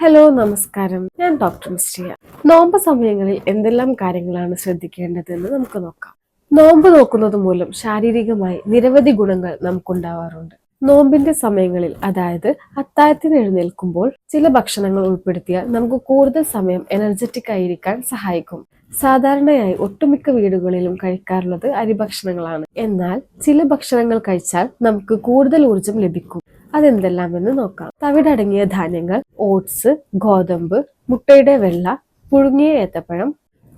Hello നമസ്കാരം. ഞാൻ doctor മിസ്റ്റിയ നോമ്പ് സമയങ്ങളിൽ എന്തെല്ലാം കാര്യങ്ങളാണ് ശ്രദ്ധിക്കേണ്ടതെന്ന് നമുക്ക് നോക്കാം. നോമ്പ് നോക്കുന്നത് മൂലം ശാരീരികമായി നിരവധി ഗുണങ്ങൾ നമുക്കുണ്ടാവാറുണ്ട്. നോമ്പിന്റെ സമയങ്ങളിൽ അതായത് അത്താഴത്തിന് എഴുന്നേൽക്കുമ്പോൾ ചില ഭക്ഷണങ്ങൾ ഉൾപ്പെടുത്തിയാൽ നമുക്ക് കൂടുതൽ സമയം എനർജറ്റിക് ആയിരിക്കാൻ സഹായിക്കും. സാധാരണയായി ഒട്ടുമിക്ക വീടുകളിലും കഴിക്കാറുള്ളത് അരിഭക്ഷണങ്ങളാണ്. എന്നാൽ ചില ഭക്ഷണങ്ങൾ കഴിച്ചാൽ നമുക്ക് കൂടുതൽ ഊർജം ലഭിക്കും. അതെന്തെല്ലാമെന്ന് നോക്കാം. തവിടടങ്ങിയ ധാന്യങ്ങൾ ഓട്സ് ഗോതമ്പ് മുട്ടയുടെ വെള്ള പുഴുങ്ങിയ ഏത്തപ്പഴം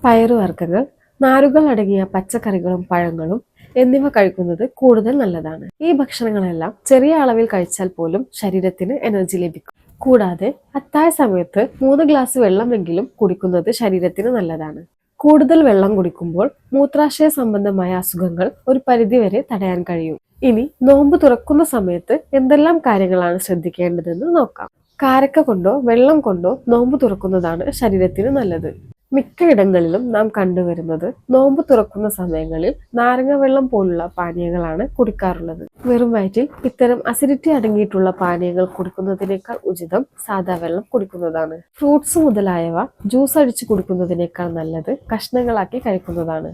പയറുവർഗങ്ങൾ നാരുകൾ അടങ്ങിയ പച്ചക്കറികളും പഴങ്ങളും എന്നിവ കഴിക്കുന്നത് കൂടുതൽ നല്ലതാണ്. ഈ ഭക്ഷണങ്ങളെല്ലാം ചെറിയ അളവിൽ കഴിച്ചാൽ പോലും ശരീരത്തിന് എനർജി ലഭിക്കും. കൂടാതെ അത്തായ സമയത്ത് മൂന്ന് ഗ്ലാസ് വെള്ളമെങ്കിലും കുടിക്കുന്നത് ശരീരത്തിന് നല്ലതാണ്. കൂടുതൽ വെള്ളം കുടിക്കുമ്പോൾ മൂത്രാശയ സംബന്ധമായ അസുഖങ്ങൾ ഒരു പരിധിവരെ തടയാൻ കഴിയും. ഇനി നോമ്പ് തുറക്കുന്ന സമയത്ത് എന്തെല്ലാം കാര്യങ്ങളാണ് ശ്രദ്ധിക്കേണ്ടതെന്ന് നോക്കാം. കാരക്ക കൊണ്ടോ വെള്ളം കൊണ്ടോ നോമ്പ് തുറക്കുന്നതാണ് ശരീരത്തിന് നല്ലത്. മിക്കയിടങ്ങളിലും നാം കണ്ടുവരുന്നത് നോമ്പ് തുറക്കുന്ന സമയങ്ങളിൽ നാരങ്ങ വെള്ളം പോലുള്ള പാനീയങ്ങളാണ് കുടിക്കാറുള്ളത്. വെറും വയറ്റിൽ ഇത്തരം അസിഡിറ്റി അടങ്ങിയിട്ടുള്ള പാനീയങ്ങൾ കുടിക്കുന്നതിനേക്കാൾ ഉചിതം സാദാ വെള്ളം കുടിക്കുന്നതാണ്. ഫ്രൂട്ട്സ് മുതലായവ ജ്യൂസ് അടിച്ചു കുടിക്കുന്നതിനേക്കാൾ നല്ലത് കഷ്ണങ്ങളാക്കി കഴിക്കുന്നതാണ്.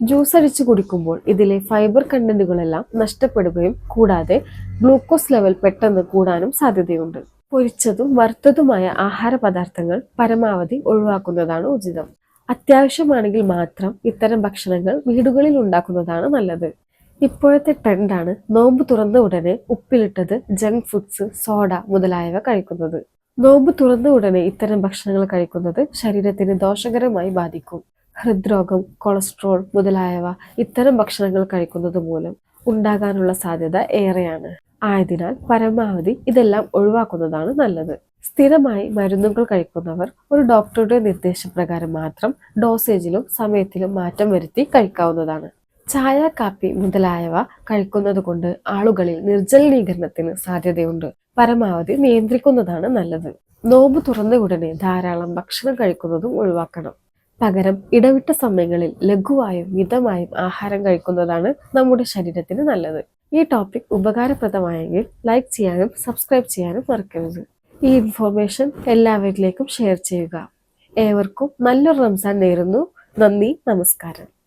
ജ്യൂസ് അടിച്ചു കുടിക്കുമ്പോൾ ഇതിലെ ഫൈബർ കണ്ടന്റുകളെല്ലാം നഷ്ടപ്പെടുകയും കൂടാതെ ഗ്ലൂക്കോസ് ലെവൽ പെട്ടെന്ന് കൂടാനും സാധ്യതയുണ്ട്. പൊരിച്ചതും വറുത്തതുമായ ആഹാര പദാർത്ഥങ്ങൾ പരമാവധി ഒഴിവാക്കുന്നതാണ് ഉചിതം. അത്യാവശ്യമാണെങ്കിൽ മാത്രം ഇത്തരം ഭക്ഷണങ്ങൾ വീടുകളിൽ ഉണ്ടാക്കുന്നതാണ് നല്ലത്. ഇപ്പോഴത്തെ ട്രെൻഡാണ് നോമ്പ് തുറന്ന ഉടനെ ഉപ്പിലിട്ടത് ജങ്ക് ഫുഡ്സ് സോഡ മുതലായവ കഴിക്കുന്നത്. നോമ്പ് തുറന്ന ഉടനെ ഇത്തരം ഭക്ഷണങ്ങൾ കഴിക്കുന്നത് ശരീരത്തിന് ദോഷകരമായി ബാധിക്കും. ഹൃദ്രോഗം കൊളസ്ട്രോൾ മുതലായവ ഇത്തരം ഭക്ഷണങ്ങൾ കഴിക്കുന്നത് മൂലം ഉണ്ടാകാനുള്ള സാധ്യത ഏറെയാണ്. ആയതിനാൽ പരമാവധി ഇതെല്ലാം ഒഴിവാക്കുന്നതാണ് നല്ലത്. സ്ഥിരമായി മരുന്നുകൾ കഴിക്കുന്നവർ ഒരു ഡോക്ടറുടെ നിർദ്ദേശപ്രകാരം മാത്രം ഡോസേജിലും സമയത്തിലും മാറ്റം വരുത്തി കഴിക്കാവുന്നതാണ്. ചായ കാപ്പി മുതലായവ കഴിക്കുന്നത് കൊണ്ട് ആളുകളിൽ നിർജലീകരണത്തിന് സാധ്യതയുണ്ട്. പരമാവധി നിയന്ത്രിക്കുന്നതാണ് നല്ലത്. നോമ്പ് തുറന്ന ഉടനെ ധാരാളം ഭക്ഷണം കഴിക്കുന്നതും ഒഴിവാക്കണം. പകരം ഇടവിട്ട സമയങ്ങളിൽ ലഘുവായും മിതമായും ആഹാരം കഴിക്കുന്നതാണ് നമ്മുടെ ശരീരത്തിന് നല്ലത്. ഈ ടോപ്പിക് ഉപകാരപ്രദമായെങ്കിൽ ലൈക്ക് ചെയ്യാനും സബ്സ്ക്രൈബ് ചെയ്യാനും മറക്കരുത്. ഈ ഇൻഫോർമേഷൻ എല്ലാവരിലേക്കും ഷെയർ ചെയ്യുക. ഏവർക്കും നല്ലൊരു റംസാൻ നേരുന്നു. നന്ദി നമസ്കാരം.